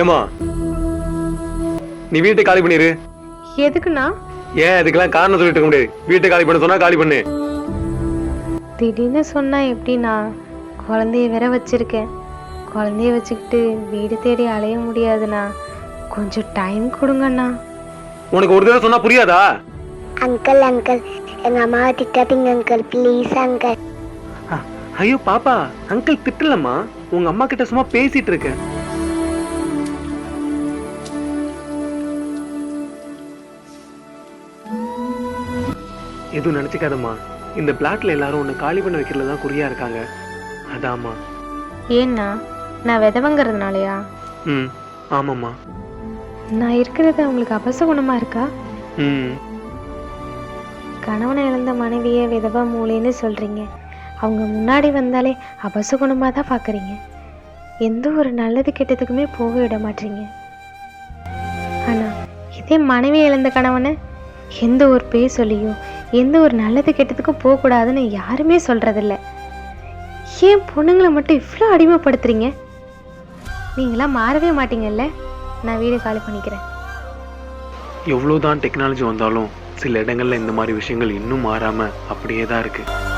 ஏமா நீ வீட்டை காலி பண்ணிரு. எதுக்குண்ணா? ஏன் அதுக்கெல்லாம் காரணம் சொல்லிட்டு இருக்க முடியாது? வீட்டை காலி பண்ண சொன்னா காலி பண்ணு. திடீர்னு சொன்னா எப்படிண்ணா? குழந்தைய வேற வச்சிருக்கேன். குழந்தைய வச்சுக்கிட்டு வீடு தேடி அலைய முடியாதுண்ணா. கொஞ்சம் டைம் கொடுங்கண்ணா. உனக்கு ஒரு தடவை சொன்னா புரியாதா? Uncle uncle. எங்க அம்மாவை திட்டாதீங்க அங்கிள். Please uncle. ஐயோ பாப்பா அங்கிள் திட்டலம்மா. உங்க அம்மா கிட்ட சும்மா பேசிட்டு இருக்கேன். எதுவும் நினைச்சுக்காதம்மா. இந்த பிளாட்ல எல்லாரும் உன்னை காலி பண்ண வைக்கிறதுல தான் குறியா இருக்காங்க. அதாம்மா. ஏண்ணா நான் விதவங்கிறதுனாலயா? ம் ஆமாம்மா. நான் இருக்கிறது அவங்களுக்கு அபசகுணமா இருக்கா? ம். கணவனை இழந்த மனைவியை விதவா மூலைன்னு சொல்றீங்க. அவங்க முன்னாடி வந்தாலே அபசகுணமாக தான் பார்க்குறீங்க எந்த ஒரு நல்லது கெட்டதுக்குமே போக விட மாட்டீங்க. ஆனால் இதே மனைவி இழந்த கணவனை எந்த ஒரு பேர் சொல்லியோ எந்த ஒரு நல்லது கெட்டதுக்கும் போகக்கூடாதுன்னு யாருமே சொல்கிறதில்ல ஏன் பொண்ணுங்களை மட்டும் இவ்வளோ அடிமைப்படுத்துறீங்க? நீங்களாம் மாறவே மாட்டீங்கல்ல? நான் வீடு காலி பண்ணிக்கிறேன். எவ்வளோதான் டெக்னாலஜி வந்தாலும் சில இடங்களில் இந்த மாதிரி விஷயங்கள் இன்னும் மாறாமல் அப்படியே தான் இருக்குது